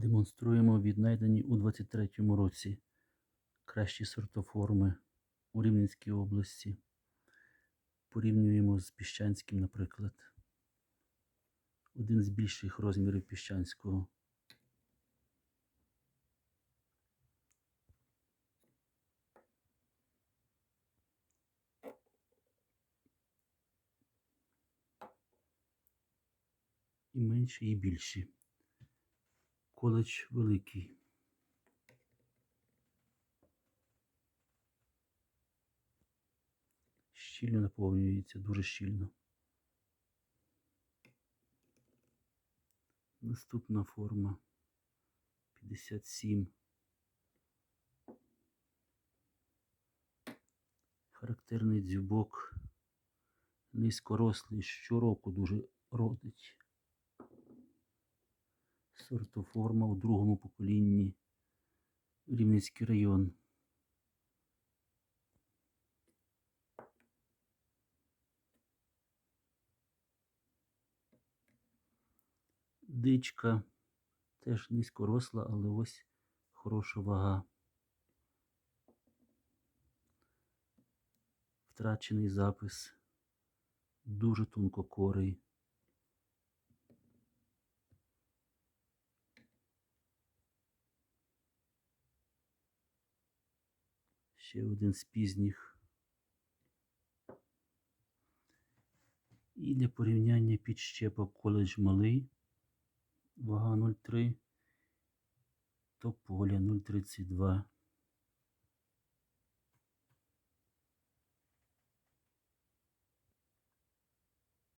Демонструємо віднайдені у 23-му році кращі сортоформи у Рівненській області. Порівнюємо з Піщанським, наприклад. Один з більших розмірів Піщанського. І менші, і більші. Коледж великий. Щільно наповнюється, дуже щільно. Наступна форма 57. Характерний дзюбок. Низькорослий, щороку дуже родить. Сортоформа у другому поколінні. Рівненський район. Дичка теж низькоросла, але ось хороша вага. Втрачений запис. Дуже тонкокорий. Ще один з пізніх. І для порівняння підщепок коледж малий. Вага 0,3. Тополя 0,32.